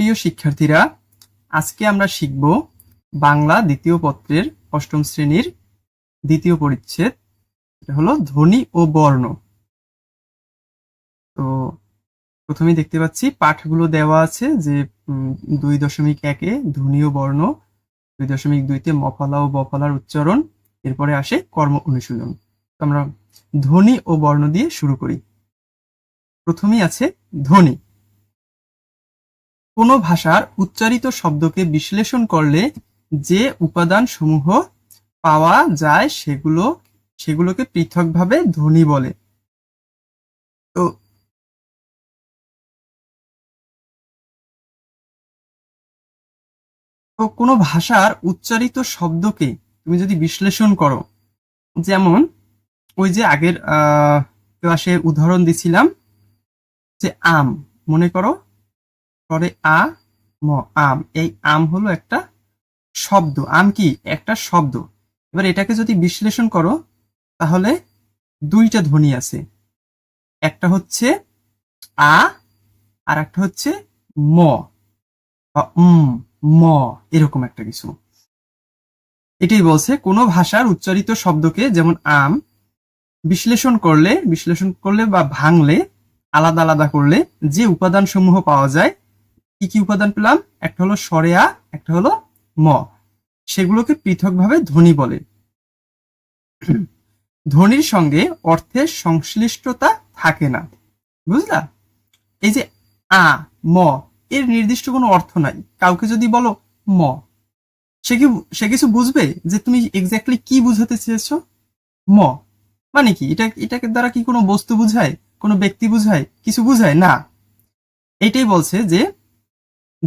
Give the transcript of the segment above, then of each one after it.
প্রিয় শিক্ষার্থীরা, আজকে আমরা শিখব বাংলা দ্বিতীয় পত্রের অষ্টম শ্রেণির দ্বিতীয় পরিচ্ছেদ। এটা হলো ধ্বনি ও বর্ণ। তো প্রথমেই দেখতে পাচ্ছি, পাঠগুলো দেওয়া আছে যে দুই দশমিক একে ধ্বনি ও বর্ণ, দুই দশমিক দুইতে মফলা ও বফলার উচ্চারণ, এরপরে আসে কর্ম অনুশীলন। আমরা ধ্বনি ও বর্ণ দিয়ে শুরু করি। প্রথমেই আছে ধ্বনি। কোনো ভাষার উচ্চারিত শব্দকে বিশ্লেষণ করলে যে উপাদান সমূহ পাওয়া যায় সেগুলো, সেগুলোকে পৃথকভাবে ধ্বনি বলে। তো তো কোনো ভাষার উচ্চারিত শব্দকে তুমি যদি বিশ্লেষণ করো, যেমন ওই যে আগের ক্লাসে উদাহরণ দিছিলাম যে আম, মনে করো পরে আ, ম, আম। এই আম হলো একটা শব্দ। আম কি? একটা শব্দ। এবার এটাকে যদি বিশ্লেষণ করো, তাহলে দুইটা ধ্বনি আছে। একটা হচ্ছে আ আর একটা হচ্ছে ম। উম, ম, এরকম একটা কিছু। এটাই বলছে, কোনো ভাষার উচ্চারিত শব্দকে যেমন আম, বিশ্লেষণ করলে বিশ্লেষণ করলে বা ভাঙলে, আলাদা আলাদা করলে যে উপাদান সমূহ পাওয়া যায় কি কি উপাদান পেলাম? একটা হলো স্বরে আ একটা হলো ম। সেগুলোকে পৃথকভাবে ধ্বনি বলে। ধ্বনির সঙ্গে অর্থের সংশ্লিষ্টতা থাকে না। বুঝলা? এই যে আ, ম, এর নির্দিষ্ট কোনো অর্থ নাই। কাউকে যদি বলো ম, সে কি, সে কিছু বুঝবে? যে তুমি এক্স্যাক্টলি কি বুঝাতে চেয়েছো? ম। মানে কি? এটা, এটাকে দ্বারা কি কোনো বস্তু বুঝায়? কোনো ব্যক্তি বুঝায়? কিছু বুঝায়? না। এটাই বলছে যে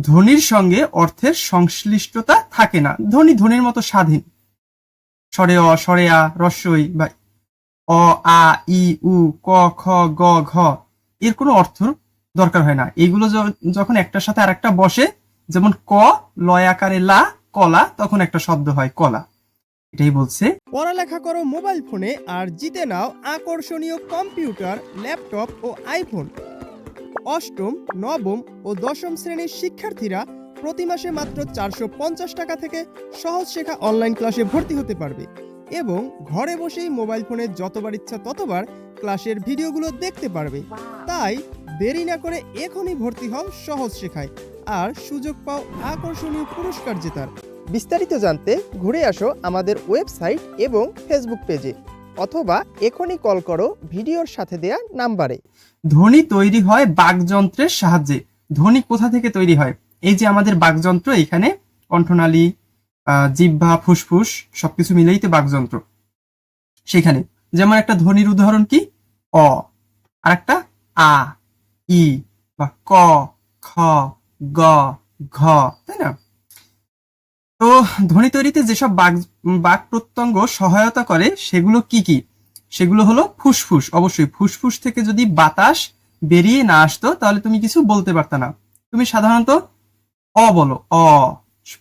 ধ্বনির সঙ্গে অর্থের সংশ্লিষ্টতা থাকে না। ধ্বনি ধ্বনির মতো স্বাধীন। স্বরে অ, স্বরে আ, রস্যই বা অ, আ, ই, উ, ক, খ, গ, ঘ, এর কোনো অর্থ দরকার হয় না। এগুলো যখন একটার সাথে আরেকটা বসে, যেমন ক, লয় আকারে লা, কলা, তখন একটা শব্দ হয় কলা। এটাই বলছে পড়ালেখা করো মোবাইল ফোনে আর জিতে নাও আকর্ষণীয় কম্পিউটার, ল্যাপটপ ও আইফোন। অষ্টম নবম ও দশম শ্রেণির শিক্ষার্থীরা প্রতি মাসে মাত্র চারশো পঞ্চাশ টাকা থেকে সহজ শেখা অনলাইন ক্লাসে ভর্তি হতে পারবে এবং ঘরে বসেই মোবাইল ফোনে যতবার ইচ্ছা ততবার ক্লাসের ভিডিওগুলো দেখতে পারবে। তাই দেরি না করে এখনই ভর্তি হও সহজ শেখায় আর সুযোগ পাও আকর্ষণীয় পুরস্কার জেতার। বিস্তারিত জানতে ঘুরে আসো আমাদের ওয়েবসাইট এবং ফেসবুক পেজে অথবা এখনই কল করো ভিডিওর সাথে দেয়া নাম্বারে। ধ্বনি তৈরি হয় বাকযন্ত্রের সাহায্যে। ধ্বনি কোথা থেকে তৈরি হয়? এই যে আমাদের বাকযন্ত্র, এখানে কণ্ঠনালী জিহ্বা, ফুসফুস, সবকিছু মিলেই তো বাকযন্ত্র। সেখানে যেমন একটা ধ্বনির উদাহরণ কি? অ। আর একটা আ, ই, বা ক, খ, গ, ঘ, তাই না? তো ধ্বনি তৈরিতে যেসব বাক বাক প্রত্যঙ্গ সহায়তা করে, সেগুলো কি কি? সেগুলো হলো ফুসফুস। অবশ্যই ফুসফুস থেকে যদি বাতাস বেরিয়ে না আসতো, তাহলে তুমি কিছু বলতে পারত না। তুমি সাধারণত অ বলো। অ,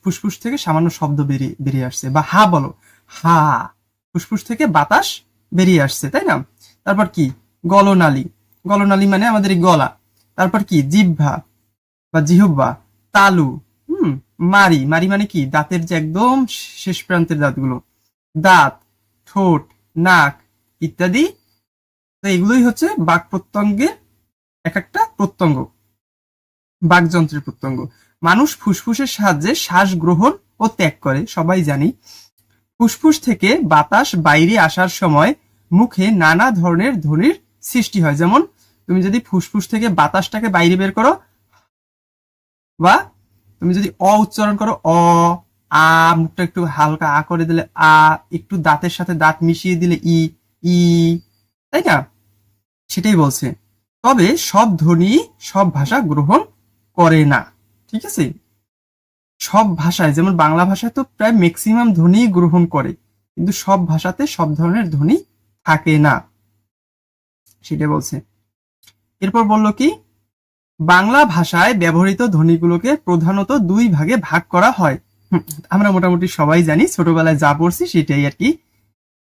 ফুসফুস থেকে সামান্য শব্দ বেরিয়ে বেরিয়ে আসছে বা হা বলো। হা, ফুসফুস থেকে বাতাস বেরিয়ে আসছে, তাই না? তারপর কি? গলনালী। গলনালী মানে আমাদের গলা। তারপর কি? জিহ্বা বা জিহ্বা। তালু। মারি। মারি মানে কি? দাঁতের যে একদম শেষ প্রান্তের দাঁতগুলো। দাঁত, ঠোঁট, নাক ইত্যাদি। তো এগুলোই হচ্ছে বাক প্রত্যঙ্গের এক একটা প্রত্যঙ্গ। বাকযন্ত্রের প্রত্যঙ্গ। মানুষ ফুসফুসের সাহায্যে শ্বাস গ্রহণ ও ত্যাগ করে, সবাই জানি। ফুসফুস থেকে বাতাস বাইরে আসার সময় মুখে নানা ধরনের ধ্বনির সৃষ্টি হয়। যেমন, তুমি যদি ফুসফুস থেকে বাতাসটাকে বাইরে বের করো, বা তুমি যদি অ উচ্চারণ করো, অ, আ, মুখটা একটু হালকা আ করে দিলে আ, একটু দাঁতের সাথে দাঁত মিশিয়ে দিলে ই ই, তাই না? সেটাই বলছে। তবে সব ধ্বনি, সব ভাষা গ্রহণ করে না, ঠিক আছে? সব ভাষায়, যেমন বাংলা ভাষায় তো প্রায় ম্যাক্সিমাম ধ্বনি গ্রহণ করে, কিন্তু সব ভাষাতে সব ধরনের ধ্বনি থাকে না সেটা বলছে। এরপর বলল কি বাংলা ভাষায় ব্যবহৃত ধ্বনিগুলোকে প্রধানত দুই ভাগে ভাগ করা হয়। আমরা মোটামুটি সবাই জানি, ছোটবেলায় যা পড়ছি সেটাই আর কি।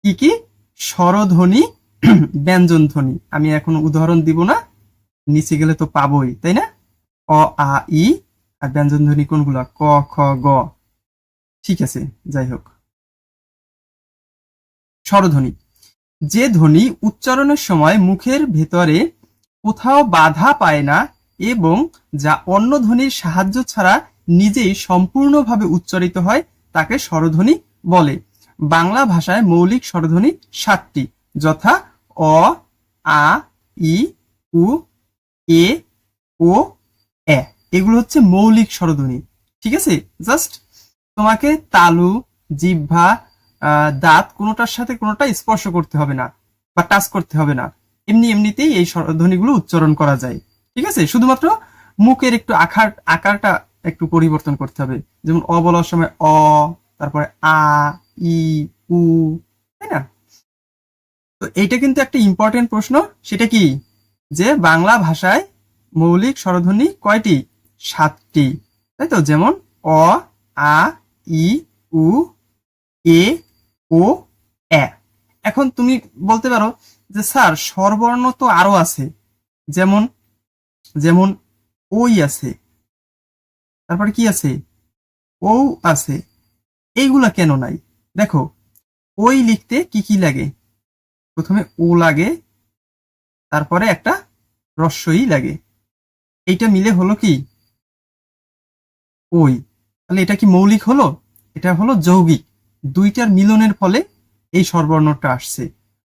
কি কি? স্বরধ্বনি, ব্যঞ্জন ধ্বনি। আমি এখন উদাহরণ দিব না, নিচে গেলে তো পাবোই, তাই না? অ, আ, ই, আর ব্যঞ্জন ধ্বনি কোনগুলা? ক, খ, গ। ঠিক আছে, যাই হোক। স্বরধ্বনি। যে ধ্বনি উচ্চারণের সময় মুখের ভেতরে কোথাও বাধা পায় না এবং যা অন্য ধ্বনির সাহায্য ছাড়া নিজেই সম্পূর্ণভাবে উচ্চারিত হয় তাকে স্বরধ্বনি বলে। বাংলা ভাষায় মৌলিক স্বরধ্বনি সাতটি যথা অ আ ই উ এ ও এ। এগুলো হচ্ছে মৌলিক স্বরধ্বনি। ঠিক আছে? জাস্ট তোমাকে তালু আহ, দাঁত কোনোটার সাথে কোনোটা স্পর্শ করতে হবে না বা টাচ করতে হবে না। এমনি এমনিতেই এই স্বরধ্বনিগুলো উচ্চারণ করা যায়। ঠিক আছে? শুধুমাত্র মুখের একটু আকার, আকারটা একটু পরিবর্তন করতে হবে। যেমন অ বলার সময় অ, তারপরে আ, ই, উ, তাই না? তো এইটা কিন্তু একটা ইম্পর্টেন্ট প্রশ্ন। সেটা কি? যে বাংলা ভাষায় মৌলিক স্বরধ্বনি কয়টি? সাতটি। তাই তো? যেমন অ, আ, ই, উ, এ, ও, এ। এখন তুমি বলতে পারো যে স্যার, স্বরবর্ণ তো আরও আছে। যেমন যেমন ওই আছে, তারপরে কি আছে? ও আছে। এইগুলা কেন নাই? দেখো ওই লিখতে কি কি লাগে? প্রথমে ও লাগে, তারপরে একটা রস্যই লাগে। এইটা মিলে হলো কি? ওই তাহলে এটা কি মৌলিক হলো? এটা হলো যৌগিক। দুইটার মিলনের ফলে এই স্বরবর্ণটা আসছে।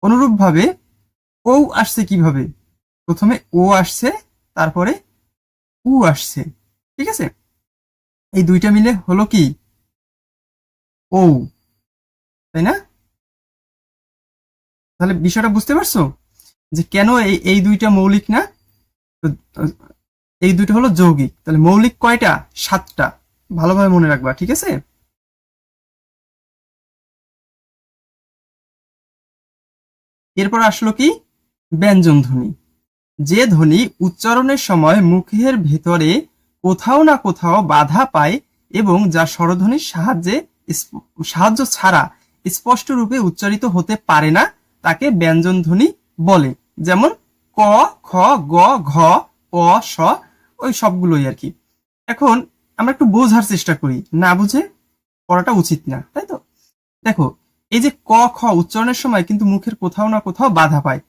অনুরূপভাবে ও আসছে কীভাবে? প্রথমে ও আসছে তারপরে উ আসছে, ঠিক আছে? এই দুইটা মিলে হলো কি? ও তাই না? তাহলে বিষয়টা বুঝতে পারছ? যে কেন এই এই দুইটা মৌলিক না? এই দুইটা হলো যৌগিক। তাহলে মৌলিক কয়টা? সাতটা। ভালোভাবে মনে রাখবা, ঠিক আছে? এরপর আসলো কি? ব্যঞ্জন ধ্বনি যে ধ্বনি উচ্চারণের সময় মুখের ভেতরে কোথাও না কোথাও বাধা পায় এবং যা স্বরধ্বনির সাহায্যে সাহায্য ছাড়া স্পষ্ট রূপে উচ্চারিত হতে পারে না, তাকে ব্যঞ্জন ধ্বনি বলে। যেমন ক, খ, গ, ঘ প স, ওই সবগুলোই আর কি। এখন আমরা একটু বোঝার চেষ্টা করি। না বুঝে পড়াটা উচিত না, তাই তো? দেখো, এই যে ক, খ উচ্চারণের সময় কিন্তু মুখের কোথাও না কোথাও বাধা পায়।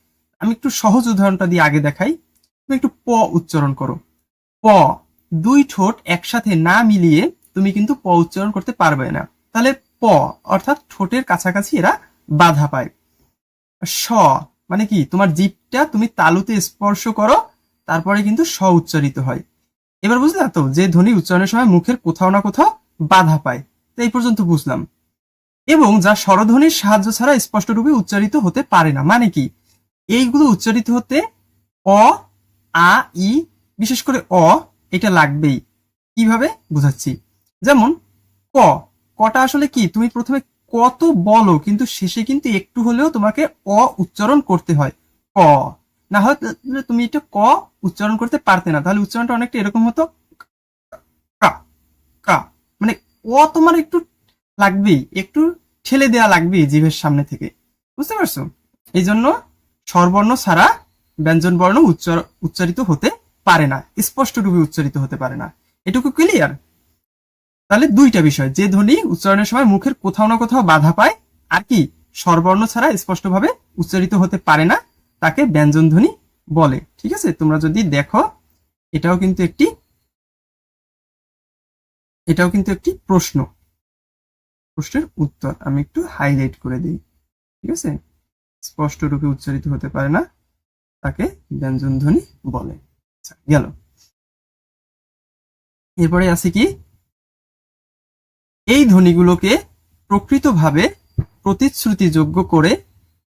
আমি একটু সহজ উদাহরণটা দিয়ে আগে দেখাই। তুমি একটু প উচ্চারণ করো। প, দুই ঠোঁট একসাথে না মিলিয়ে তুমি কিন্তু প উচ্চারণ করতে পারবে না। তাহলে প, অর্থাৎ ঠোঁটের কাছাকাছি এরা বাধা পায়। স মানে কি? তোমার জিভটা তুমি তালুতে স্পর্শ করো, তারপরে কিন্তু স উচ্চারিত হয়। এবার বুঝলা তো? যে ধ্বনি উচ্চারণের সময় মুখের কোথাও না কোথাও বাধা পায়। তো এই পর্যন্ত বুঝলাম। এবং যা স্বরধ্বনির সাহায্য ছাড়া স্পষ্টরূপে উচ্চারিত হতে পারে না। মানে কি? এইগুলো উচ্চারিত হতে অ, আ, ই, বিশেষ করে অ, এটা লাগবেই। কীভাবে? বুঝাচ্ছি। যেমন, ক। কটা আসলে কি? তুমি প্রথমে কত বলো, কিন্তু শেষে কিন্তু একটু হলেও তোমাকে অ উচ্চারণ করতে হয়। ক। না হয় তুমি এটা ক উচ্চারণ করতে পারতে না, তাহলে উচ্চারণটা অনেকটা এরকম হতো, কা কা। মানে অ তোমার একটু লাগবেই, একটু ঠেলে দেওয়া লাগবেই জিভের সামনে থেকে। বুঝতে পারছ? এই জন্য স্বরবর্ণ ছাড়া ব্যঞ্জন বর্ণ উচ্চারিত হতে পারে না স্পষ্ট রূপে উচ্চারিত হতে পারে না। এটুকু ক্লিয়ার তাহলে দুইটা বিষয়, যে ধ্বনি উচ্চারণের সময় মুখের কোথাও না কোথাও বাধা পায়, আর কি স্বরবর্ণ ছাড়া স্পষ্টভাবে উচ্চারিত হতে পারে না, তাকে ব্যঞ্জন ধ্বনি বলে। ঠিক আছে? তোমরা যদি দেখো, এটাও কিন্তু একটি, এটাও কিন্তু একটি প্রশ্ন। প্রশ্নের উত্তর আমি একটু হাইলাইট করে দিই। ঠিক আছে? স্পষ্ট রূপে উচ্চারিত হতে পারে না তাকে ব্যঞ্জন ধ্বনি বলে। আচ্ছা, গেল। এরপরে আছে কি? এই ধ্বনিগুলোকে প্রকৃতভাবে প্রতিশ্রুতিযোগ্য করে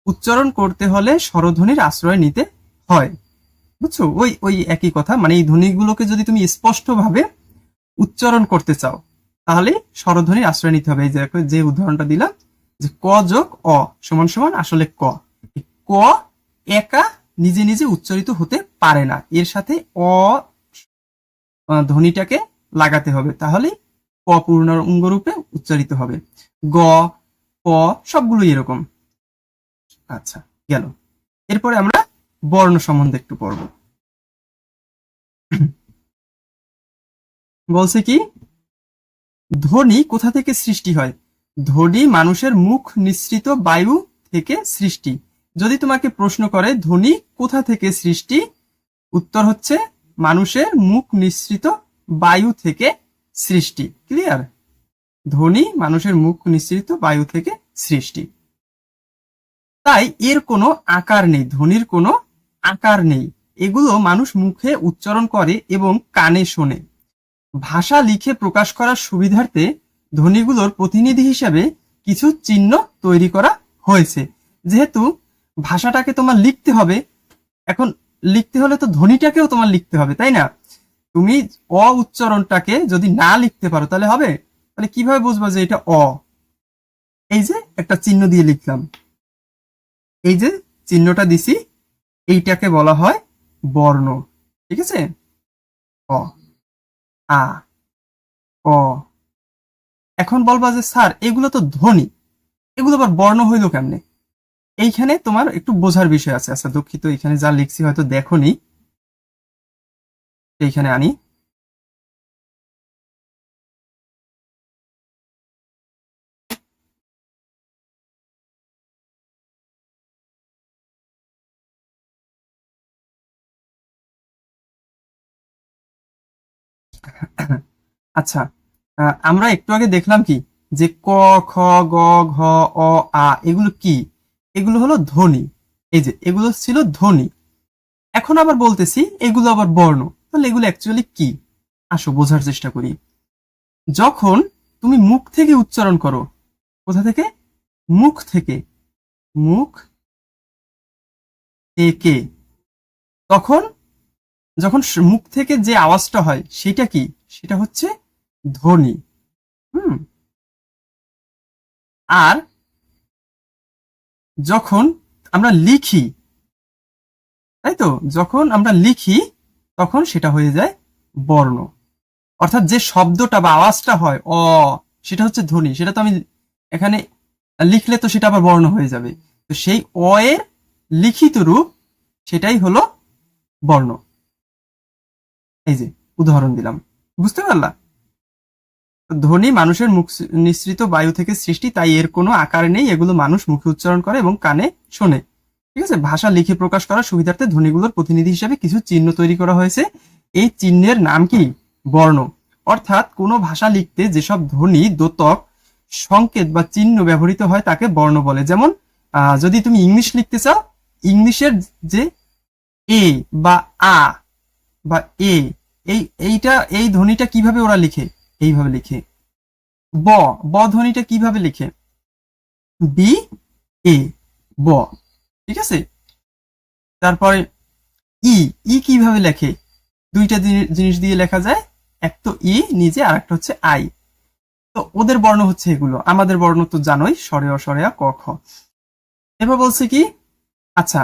উচ্চারণ করতে হলে স্বরধ্বনির আশ্রয় নিতে হয়। বুঝছ? ওই ওই একই কথা। মানে এই ধ্বনিগুলোকে যদি তুমি স্পষ্টভাবে উচ্চারণ করতে চাও তাহলে স্বরধ্বনির আশ্রয় নিতে হবে। এই যে উদাহরণটা দিলাম যে ক যোগ অ সমান সমান আসলে ক। ক একা নিজে নিজে উচ্চারিত হতে পারে না। এর সাথে অ ধ্বনিটাকে লাগাতে হবে। তাহলে ক পূর্ণাঙ্গ রূপে উচ্চারিত হবে। গ, প সবগুলোই এরকম। আচ্ছা গেল। এরপরে আমরা বর্ণ সম্বন্ধে একটু পড়ব। বলছে কি, ধ্বনি কোথা থেকে সৃষ্টি হয়? ধ্বনি মানুষের মুখ নিঃসৃত বায়ু থেকে সৃষ্টি। যদি তোমাকে প্রশ্ন করে ধ্বনি কোথা থেকে সৃষ্টি? উত্তর হচ্ছে, মানুষের মুখ নিঃসৃত বায়ু থেকে সৃষ্টি। ক্লিয়ার ধ্বনি মানুষের মুখ নিঃসৃত বায়ু থেকে সৃষ্টি। তাই এর কোনো আকার নেই ধ্বনির কোনো আকার নেই। এগুলো মানুষ মুখে উচ্চারণ করে এবং কানে শোনে। ভাষা লিখে প্রকাশ করার সুবিধার্থে ধ্বনিগুলোর প্রতিনিধি হিসেবে কিছু চিহ্ন তৈরি করা হয়েছে। যেহেতু ভাষাটাকে তোমার লিখতে হবে, এখন লিখতে হলে তো ধ্বনিটাকেও তোমার লিখতে হবে, তাই না? তুমি অ উচ্চারণটাকে যদি না লিখতে পারো, তাহলে হবে? তাহলে কীভাবে বুঝব যে এটা অ? এই যে একটা চিহ্ন দিয়ে লিখলাম। এই যে চিহ্নটা দিছি, এইটাকে বলা হয় বর্ণ। ঠিক আছে? অ। আ। অ। এখন বলবা যে, স্যার, এগুলো তো ধ্বনি এগুলো আবার বর্ণ হইল কেমনে? এইখানে তোমার একটু বোঝার বিষয় আছে। আচ্ছা দুঃখিত, এখানে যা লিখছি হয়তো দেখোনি এইখানে আনি। আচ্ছা আমরা একটু আগে দেখলাম কি? যে ক, খ, গ, ঘ, অ, আ, এগুলো কি? এগুলো হলো ধ্বনি। এই যে, এগুলো ছিল ধ্বনি। এখন আবার বলতেছি, এগুলো আবার বর্ণ। তাহলে এগুলো অ্যাকচুয়ালি কি? আসো, বোঝার চেষ্টা করি। যখন তুমি মুখ থেকে উচ্চারণ করো, কোথা থেকে? মুখ থেকে। মুখ থেকে। তখন, যখন মুখ থেকে যে আওয়াজটা হয়, সেটা কি? সেটা হচ্ছে ধ্বনি। হুম। আর যখন আমরা লিখি, তাই তো? যখন আমরা লিখি, তখন সেটা হয়ে যায় বর্ণ। অর্থাৎ যে শব্দটা বা আওয়াজটা হয়, অ, সেটা হচ্ছে ধ্বনি। সেটা তো আমি এখানে লিখলে তো সেটা আবার বর্ণ হয়ে যাবে। তো সেই অ এর লিখিত রূপ, সেটাই হলো বর্ণ। এই যে, উদাহরণ দিলাম। বুঝতে পারলা? ধ্বনি মানুষের মুখ নিঃসৃত বায়ু থেকে সৃষ্টি, তাই এর কোনো আকার নেই। এগুলো মানুষ মুখে উচ্চারণ করে এবং কানে শোনে। ঠিক আছে? ভাষা লিখে প্রকাশ করার সুবিধার্থে ধ্বনিগুলোর প্রতিনিধি হিসেবে কিছু চিহ্ন তৈরি করা হয়েছে। এই চিহ্নের নাম কি? বর্ণ। অর্থাৎ কোনো ভাষা লিখতে যেসব ধ্বনি দ্যোতক সংকেত বা চিহ্ন ব্যবহৃত হয়, তাকে বর্ণ বলে। যেমন যদি তুমি ইংলিশ লিখতে চাও, ইংলিশের যে এ বা আ বা এ, এই, এইটা, এই ধ্বনিটা কীভাবে ওরা লিখে? এইভাবে লিখে। ব ব ধ্বনিটা কীভাবে লিখে? বি এ ব। ঠিক আছে? তারপরে ই ই কীভাবে লেখে? দুইটা জিনিস দিয়ে লেখা যায়। এক তো ই নিজে আর একটা হচ্ছে আই তো ওদের বর্ণ হচ্ছে এগুলো। আমাদের বর্ণ তো জানোই স্বরে অস্বরেয়া, ক, খ। এবার বলছে কি? আচ্ছা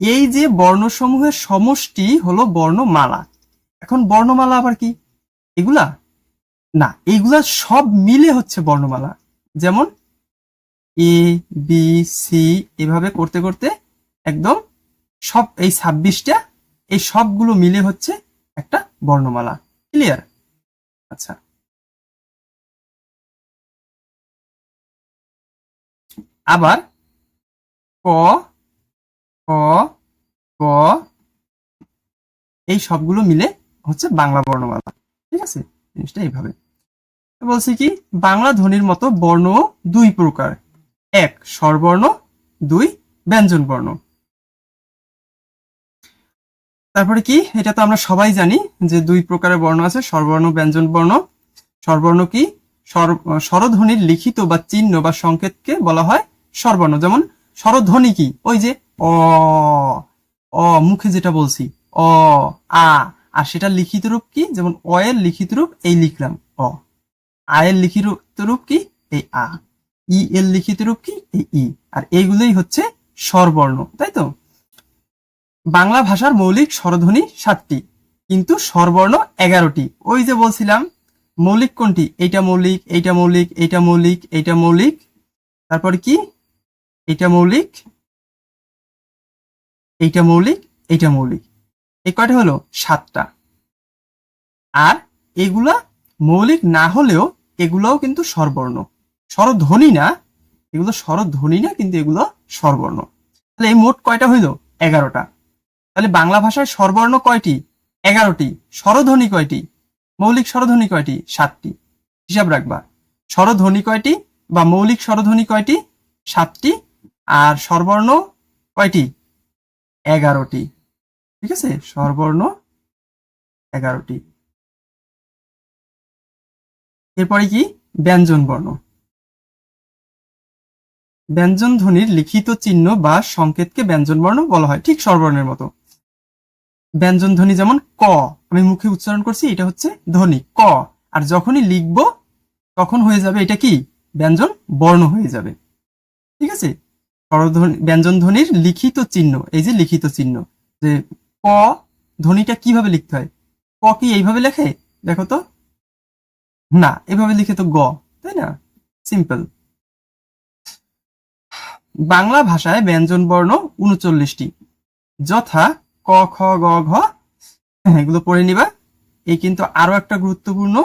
এই যে বর্ণসমূহের সমষ্টি হলো বর্ণমালা। এখন বর্ণমালা আবার কি? এগুলা? না, এইগুলা সব মিলে হচ্ছে বর্ণমালা। যেমন এ বি সি এভাবে করতে করতে একদম সব এই ছাব্বিশটা, এই সবগুলো মিলে হচ্ছে একটা বর্ণমালা। ক্লিয়ার আচ্ছা। আবার ক ক এই সবগুলো মিলে হচ্ছে বাংলা বর্ণমালা। ঠিক আছে? জিনিসটা এইভাবে। বলছি কি? বাংলা ধ্বনির মতো বর্ণ দুই প্রকার। এক, স্বরবর্ণ, দুই ব্যঞ্জন বর্ণ তারপরে কি? এটা তো আমরা সবাই জানি যে দুই প্রকারের বর্ণ আছে, স্বরবর্ণ ব্যঞ্জন বর্ণ স্বরবর্ণ কি? স্বর- স্বরধ্বনির লিখিত বা চিহ্ন বা সংকেতকে বলা হয় স্বরবর্ণ। যেমন, স্বরধ্বনি কি? ওই যে অ অ, মুখে যেটা বলছি, অ, আ, আর সেটা লিখিত রূপ কি? যেমন, অ এর লিখিত রূপ এই লিখলাম, অ। আ এর লিখিত রূপ কি? এই আ। ই এর লিখিত রূপ কি? এই ই। আর এইগুলোই হচ্ছে স্বরবর্ণ, তাই তো? বাংলা ভাষার মৌলিক স্বরধ্বনি সাতটি, কিন্তু স্বরবর্ণ এগারোটি। ওই যে বলছিলাম, মৌলিক কোনটি? এইটা মৌলিক এইটা মৌলিক এইটা মৌলিক এইটা মৌলিক। তারপর কি? এইটা মৌলিক এইটা মৌলিক এইটা মৌলিক। এই কয়টা হলো? সাতটা। আর এগুলা মৌলিক না হলেও এগুলোও কিন্তু স্বরবর্ণ। স্বরধ্বনি না, এগুলো স্বরধ্বনি না, কিন্তু এগুলো স্বরবর্ণ। তাহলে এই মোট কয়টা হইল? এগারোটা। তাহলে বাংলা ভাষায় স্বরবর্ণ কয়টি? এগারোটি। স্বরধ্বনি কয়টি? মৌলিক স্বরধ্বনি কয়টি? সাতটি। হিসাব রাখবা। স্বরধ্বনি কয়টি বা মৌলিক স্বরধ্বনি কয়টি? সাতটি। আর স্বরবর্ণ কয়টি? এগারোটি। ঠিক আছে? স্বরবর্ণ এগারোটি। এরপরে কি? ব্যঞ্জন বর্ণ। ব্যঞ্জন ধ্বনির লিখিত চিহ্ন বা সংকেতকে ব্যঞ্জন বর্ণ বলা হয়, ঠিক স্বরবর্ণের মতো। ব্যঞ্জন ধ্বনি যেমন ক, আমি মুখে উচ্চারণ করছি, এটা হচ্ছে ধ্বনি, ক। আর যখনই লিখব, তখন হয়ে যাবে এটা কি? ব্যঞ্জন বর্ণ হয়ে যাবে। ঠিক আছে? ব্যঞ্জন ধ্বনির লিখিত চিহ্ন, এই যে লিখিত চিহ্ন, যে ক, ধ্বনিটা কীভাবে লিখতে হয়? ক কি এইভাবে লেখে? দেখো তো না, এভাবে লিখে তো গ, তাই না? সিম্পল বাংলা ভাষায় ব্যঞ্জন বর্ণ উনচল্লিশটি। যথা ক, খ, গ, ঘ, এগুলো পড়ে নিবা। এই কিন্তু আরও একটা গুরুত্বপূর্ণ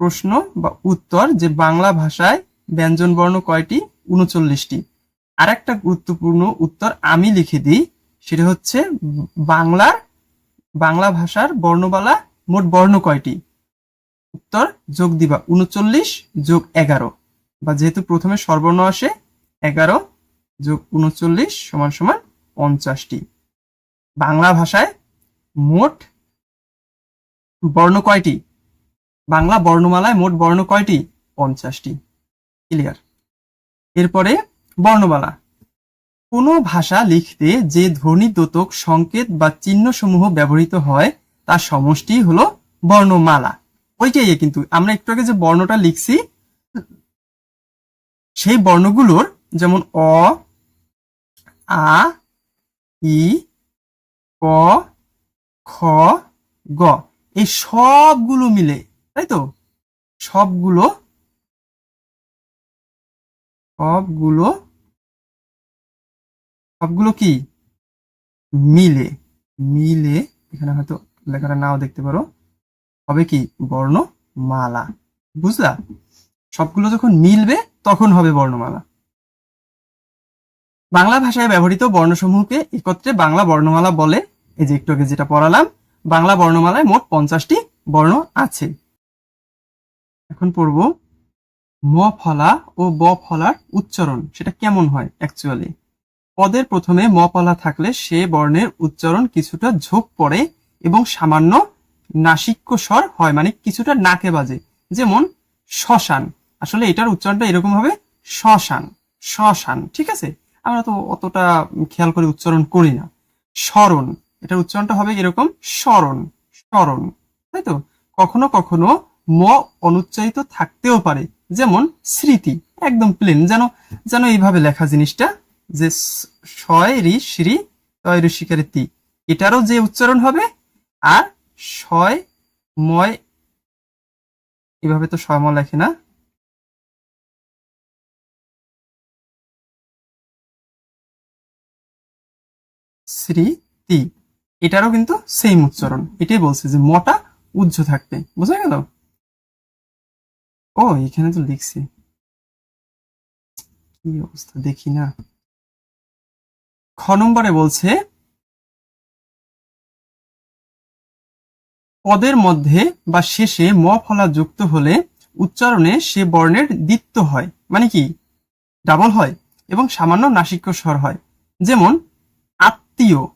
প্রশ্ন বা উত্তর যে বাংলা ভাষায় ব্যঞ্জন বর্ণ কয়টি? উনচল্লিশটি। আর একটা গুরুত্বপূর্ণ উত্তর আমি লিখে দিই, সেটা হচ্ছে বাংলার, বাংলা ভাষার বর্ণমালা মোট বর্ণ কয়টি? উত্তর যোগ দিবা উনচল্লিশ যোগ এগারো। বা যেহেতু প্রথমে সর্বর্ণ আসে, এগারো যোগ উনচল্লিশ সমান সমান পঞ্চাশটি। বাংলা ভাষায় মোট বর্ণ কয়টি? বাংলা বর্ণমালায় মোট বর্ণ কয়টি? পঞ্চাশটি। ক্লিয়ার এরপরে বর্ণমালা। কোনো ভাষা লিখতে যে ধ্বনি দ্যোতক সংকেত বা চিহ্ন সমূহ ব্যবহৃত হয়, তার সমষ্টি হলো বর্ণমালা। ওইটাই কিন্তু, আমরা একটু আগে যে বর্ণটা লিখছি, সেই বর্ণগুলোর যেমন অ, আ, ই, ক, খ, গ, এই সবগুলো মিলে, তাই তো? সবগুলো সবগুলো সবগুলো কি? মিলে মিলে, এখানে হয়তো লেখাটা নাও দেখতে পারো। হবে কি? বর্ণমালা। বুঝলা? সবগুলো যখন মিলবে, তখন হবে বর্ণমালা। বাংলা ভাষায় ব্যবহৃত বর্ণসমূহকে একত্রে বাংলা বর্ণমালা বলে। এই যে একটু আগে যেটা পড়ালাম, বাংলা বর্ণমালায় মোট পঞ্চাশটি বর্ণ আছে। এখন পড়ব, ম ফলা ও ব ফলার উচ্চারণ, সেটা কেমন হয় অ্যাকচুয়ালি পদের প্রথমে ম ফলা থাকলে সে বর্ণের উচ্চারণ কিছুটা ঝোঁক পড়ে এবং সামান্য নাসিক্য স্বর হয় মানে কিছুটা নাকে বাজে। যেমন, শ্মশান। আসলে এটার উচ্চারণটা এরকম হবে, শ্মশান শ্মশান, ঠিক আছে? আমরা তো অতটা খেয়াল করে উচ্চারণ করি না। স্মরণ, এটার উচ্চারণটা হবে এরকম, স্মরণ স্মরণ, তাই তো? কখনো কখনো ম অনুচ্চারিত থাকতেও পারে। যেমন, স্মৃতি, একদম প্লেন যেন যেন এইভাবে লেখা জিনিসটা যে শয় রি, শ্রী, তয় ঋষিকারে তি। এটারও যে উচ্চারণ হবে, আর এভাবে তো শয় ম লেখে না। স্মৃতি, এটারও কিন্তু সেম উচ্চারণ। এটাই বলছে যে মটা উজ্জ থাকবে। বোঝা গেল? ও, এখানে তো লিখছি। কি অবস্থা, দেখি না। খ নম্বরে বলছে পদের মধ্যে বা শেষে ম ফলা যুক্ত হলে উচ্চারণে সে বর্ণের দ্বিত্ব হয়। মানে কি? ডাবল হয় এবং সামান্য নাসিক্য স্বর হয়। যেমন, আত্মীয়।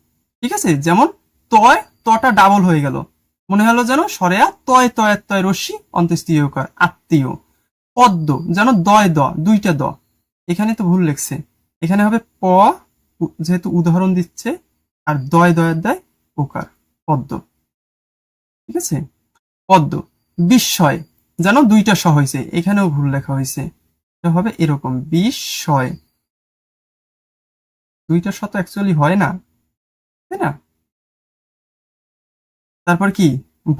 ঠিক আছে? যেমন, তয় তটা ডাবল হয়ে গেল। মনে হলো যেন সরেয়া তয় তয় তয় রশ্মি অন্ত্যেষ্টিয় আত্মীয়। পদ্ম, যেন দয় দ, দুইটা দ। এখানে তো ভুল লেখছে। এখানে হবে প যেহেতু উদাহরণ দিচ্ছে, আর দয় দয়ের দয় ওকার পদ্ম। ঠিক আছে? পদ্ম, বিস্ময়, যেন দুইটা স হয়েছে এখানেও ভুল লেখা হয়েছে এটা হবে এরকম, বিস্ময়। দুইটা স তো অ্যাকচুয়ালি হয় না, তাই না? তারপর কি?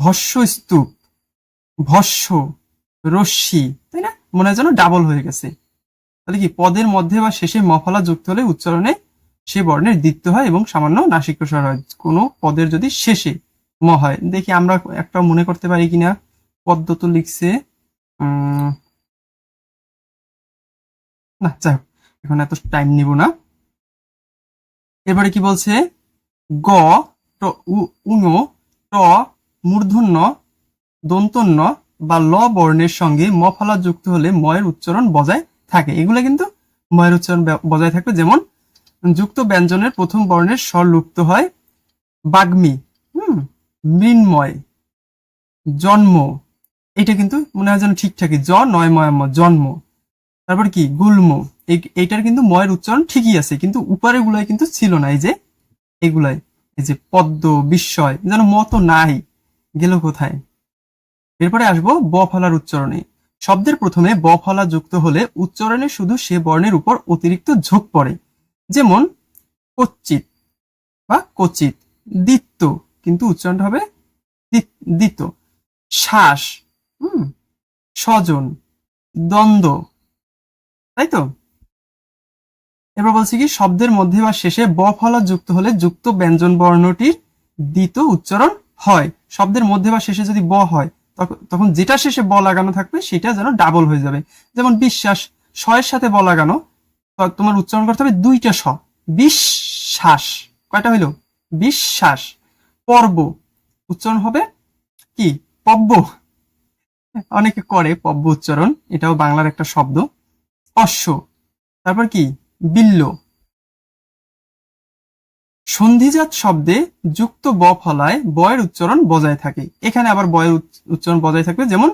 ভস্য স্তূপ, ভস্য রশ্মি, তাই না? মনে হয় যেন ডাবল হয়ে গেছে। তাহলে কি, পদের মধ্যে বা শেষে মফলা যুক্ত হলে উচ্চারণে সে বর্ণের দ্বিত্ব হয় এবং সামান্য নাসিক্য হয়। কোনো পদের যদি শেষে ম হয়। দেখি আমরা একটা মনে করতে পারি কিনা। পদ্ম তো লিখছে না যাই হোক, এখন এত টাইম নিব না। এরপরে কি বলছে? গ ট উন ট মূর্ধন্য দন্তন্য বা ল বর্ণের সঙ্গে ম ফলা যুক্ত হলে ময়ের উচ্চারণ বজায় থাকে। এগুলো কিন্তু ময়ের উচ্চারণ বজায় থাকবে। যেমন যুক্ত ব্যঞ্জনের প্রথম বর্ণের স্বর লুপ্ত হয় বাগ্মী। মৃন্ময়, জন্ম। এটা কিন্তু মনে হয় যেন ঠিকঠাকই জ, নয়, ময়াম্ম, জন্ম। তারপর কি? গুল্ম। এইটার কিন্তু ময়ের উচ্চারণ ঠিকই আছে, কিন্তু উপরে গুলাই কিন্তু ছিল না। এই যে, এগুলাই। এই যে, পদ্ম, বিস্ময়, যেন মতো নাই। গেল কোথায়? এরপরে আসব ব ফলার উচ্চারণে। শব্দের প্রথমে ব ফলা যুক্ত হলে উচ্চারণে শুধু সে বর্ণের উপর অতিরিক্ত ঝোঁক পড়ে। যেমন, কচ্চিত বা কচিত, দিত্য। কিন্তু উচ্চারণটা হবে দিত। শ্বাস, হুম, স্বজন, দ্বন্দ্ব, তাই তো? এবার বলছি কি, শব্দের মধ্যে বা শেষে ব ফলা যুক্ত হলে যুক্ত ব্যঞ্জন বর্ণটির দ্বিত উচ্চারণ হয়। শব্দের মধ্যে বা শেষে যদি ব হয়, তখ- তখন যেটা শেষে ব লাগানো থাকবে, সেটা যেন ডাবল হয়ে যাবে। যেমন বিশ্বাস শয়ের সাথে ব লাগানো তোমার উচ্চারণ করতে হবে দুইটা স। বিশ্বাস। কয়টা হইল? বিশ্বাস। পর্ব। উচ্চারণ হবে কি? পব্য। অনেকে করে পব্য উচ্চারণ, এটাও বাংলার একটা শব্দ। অশ্ব। তারপর কি? বিল্ল। সন্ধিজাত শব্দে যুক্ত ব ফলায় বয়ের উচ্চারণ বজায় থাকে। এখানে আবার বয়ের উচ্চ- উচ্চারণ বজায় থাকবে, যেমন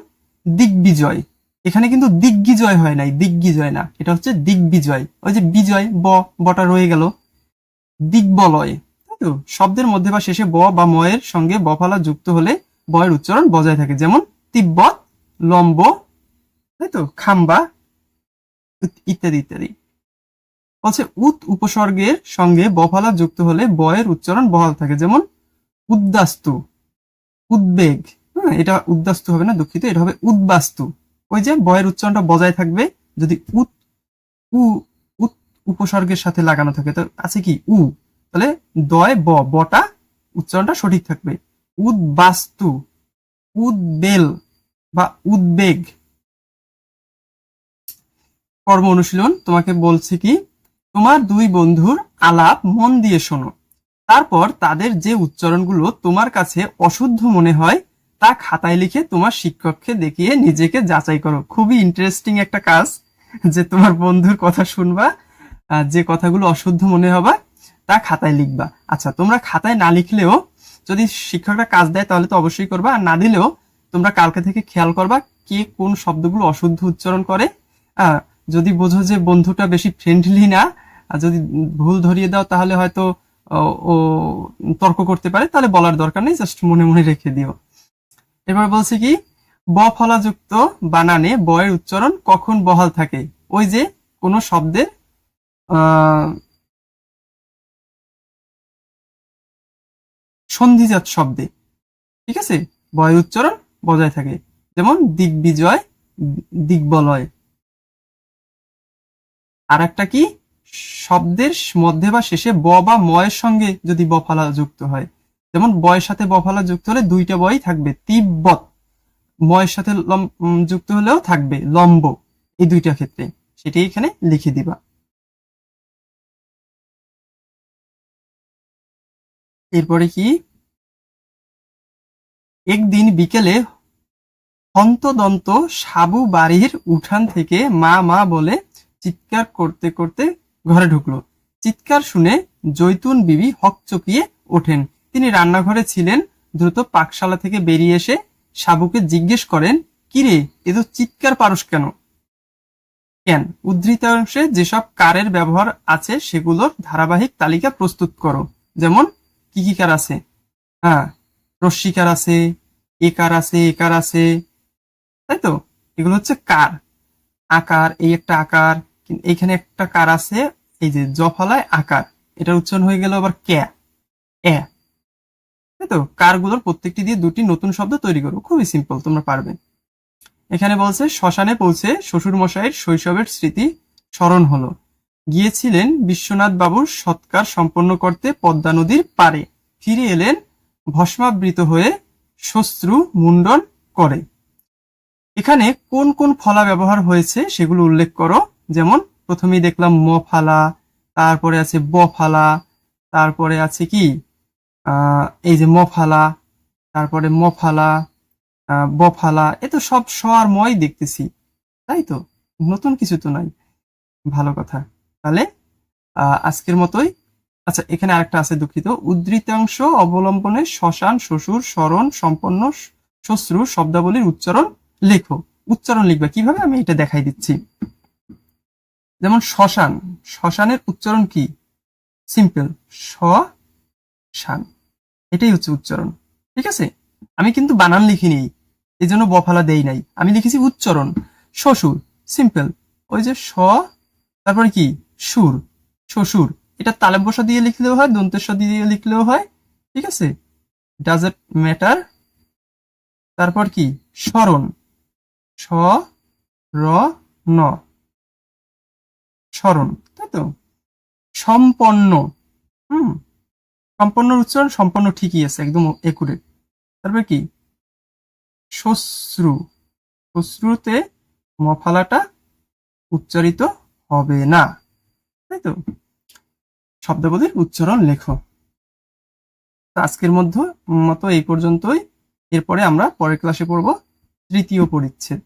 দিগ্বিজয়। এখানে কিন্তু দিগ্বিজয় হয় নাই, দিগ্বিজয় না। এটা হচ্ছে দিগ্বিজয়। ওই যে বিজয়, ব, বটা রয়ে গেল। দিগ্বলয়। তো শব্দের মধ্যে বা শেষে ব বা ময়ের সঙ্গে ব ফলা যুক্ত হলে বয়ের উচ্চারণ বজায় থাকে। যেমন তিব্বত, লম্ব, তাই তো? খাম্বা, ইত্যাদি ইত্যাদি। বলছে, উত উপসর্গের সঙ্গে বফলা যুক্ত হলে বয়ের উচ্চারণ বহাল থাকে। যেমন উদ্দাস্তু উদ্বেগ। হ্যাঁ এটা উদ্দাস্তু হবে না, দুঃখিত, এটা হবে উদ্বাস্তু। ওই যে বয়ের উচ্চারণটা বজায় থাকবে, যদি উত, উ উপসর্গের সাথে লাগানো থাকে, তো আছে কি? উ। তাহলে দয়, ব, বটা উচ্চারণটা সঠিক থাকবে। উদ্বাস্তু, উদ্বেল বা উদ্বেগ। কর্ম অনুশীলন তোমাকে বলছে কি, তোমার দুই বন্ধুর আলাপ মন দিয়ে শোনো। তারপর তাদের যে উচ্চারণগুলো তোমার কাছে অশুদ্ধ মনে হয়, তা খাতায় লিখে তোমার শিক্ষককে দেখিয়ে নিজেকে যাচাই করো। খুবই ইন্টারেস্টিং একটা কাজ যে তোমার বন্ধুর কথা শুনবা যে কথাগুলো অশুদ্ধ মনে হবে তা খাতায় লিখবা। আচ্ছা তোমরা খাতায় না লিখলেও যদি শিক্ষকরা কাজ দেয় তাহলে তো অবশ্যই করবা, আর না দিলেও তোমরা কালকে থেকে খেয়াল করবা কে কোন শব্দগুলো অশুদ্ধ উচ্চারণ করে। যদি বোঝো যে বন্ধুটা বেশি ফ্রেন্ডলি না, আর যদি ভুল ধরিয়ে দাও তাহলে হয়তো ও ও তর্ক করতে পারে, তাহলে বলার দরকার নেই জাস্ট মনে মনে রেখে দিও। এবার বলছি কি, ব ফলাযুক্ত বানানে বয়ের উচ্চারণ কখন বহাল থাকে? ওই যে কোনো শব্দের সন্ধিজাত শব্দে। ঠিক আছে? বয় উচ্চারণ বজায় থাকে। যেমন দিগ্বিজয়, দিগ্বলয়। আর একটা কি? শব্দের মধ্যে বা শেষে ব বা ময়ের সঙ্গে যদি বফালা যুক্ত হয়। যেমন বয়ের সাথে বফালা যুক্ত হলে দুইটা বই থাকবে। তিব্বত, ময়ের সাথে যুক্ত হলেও থাকবে। লম্ব, এই দুইটা ক্ষেত্রে। সেটাই এখানে লিখে দিবা। এরপরে কি? একদিন বিকেলে হন্তদন্ত সাবু বাড়ির উঠান থেকে মা মা বলে চিৎকার করতে করতে ঘরে ঢুকলো। চিৎকার শুনে জৈতুন বিবি হকচকিয়ে ওঠেন। তিনি রান্নাঘরে ছিলেন, দ্রুত পাকশালা থেকে বেরিয়ে এসে সাবুকে জিজ্ঞেস করেন, কিরে, এ তো চিৎকার পারস কেন? কেন? উদ্ধৃতাংশে, যেসব কারের ব্যবহার আছে সেগুলোর ধারাবাহিক তালিকা প্রস্তুত করো। যেমন কি কি কার আছে? হ্যাঁ রশ্মিকার আছে একার আছে একার আছে, তাই তো? এগুলো হচ্ছে কার। আকার, এই একটা আকার এইখানে একটা কার আছে, এই যে জফালায় আকার, এটার উচ্চারণ হয়ে গেল আবার ক্যা, এ। তাই তো? কারগুলোর প্রত্যেকটি দিয়ে দুটি নতুন শব্দ তৈরি করো খুবই সিম্পল তোমরা পারবে। এখানে বলছে, শ্মশানে পৌঁছে শ্বশুর মশাইয়ের শৈশবের স্মৃতি স্মরণ হলো। গিয়েছিলেন বিশ্বনাথ বাবুর সৎকার সম্পন্ন করতে পদ্মা নদীর পারে ফিরে এলেন, ভস্মাবৃত হয়ে শ্বশ্রু মুন্ডন করে। এখানে কোন কোন ফলা ব্যবহার হয়েছে সেগুলো উল্লেখ করো। যেমন, প্রথমেই দেখলাম ম ফালা, তারপরে আছে ব ফালা, তারপরে আছে কি? এই যে ম ফালা, তারপরে ম ফালা ব ফালা, এ তো সব স আর দেখতেছি, তাই তো? নতুন কিছু তো নাই। ভালো কথা। তাহলে আজকের মতোই। আচ্ছা এখানে আরেকটা আছে দুঃখিত। উদ্ধৃতাংশ অবলম্বনে শ্মশান, শ্বশুর, স্মরণ, সম্পন্ন শ্বশ্রু শব্দাবলীর উচ্চারণ লেখো। উচ্চারণ লিখবে। কীভাবে আমি এটা দেখাই দিচ্ছি? যেমন শ্মশান। শ্মশানের উচ্চারণ কি? সিম্পল শান এটাই হচ্ছে উচ্চারণ। ঠিক আছে? আমি কিন্তু বানান লিখিনি। এই জন্য বফালা দেই নাই। আমি লিখেছি উচ্চারণ। শ্বশুর। সিম্পল ওই যে স তারপরে কি? সুর, শ্বশুর। এটা তালেব বসা দিয়ে লিখলেও হয় দন্তেশ্ব দিয়ে লিখলেও হয়, ঠিক আছে? ডাজ ইট ম্যাটার তারপর কি? স্মরণ। স র ন স্মরণ, তাই তো? সম্পন্ন। হুম? সম্পন্ন উচ্চারণ সম্পন্ন ঠিকই আছে, একদম একুরেট তারপর কি? শ্বশ্রু শ্বশ্রুতে মফালাটা উচ্চারিত হবে না। তাই তো? শব্দাবলীর উচ্চারণ লেখো। তো আজকের মধ্যে মতো এই পর্যন্তই। এরপরে আমরা পরের ক্লাসে পড়ব। তৃতীয় পরিচ্ছেদ।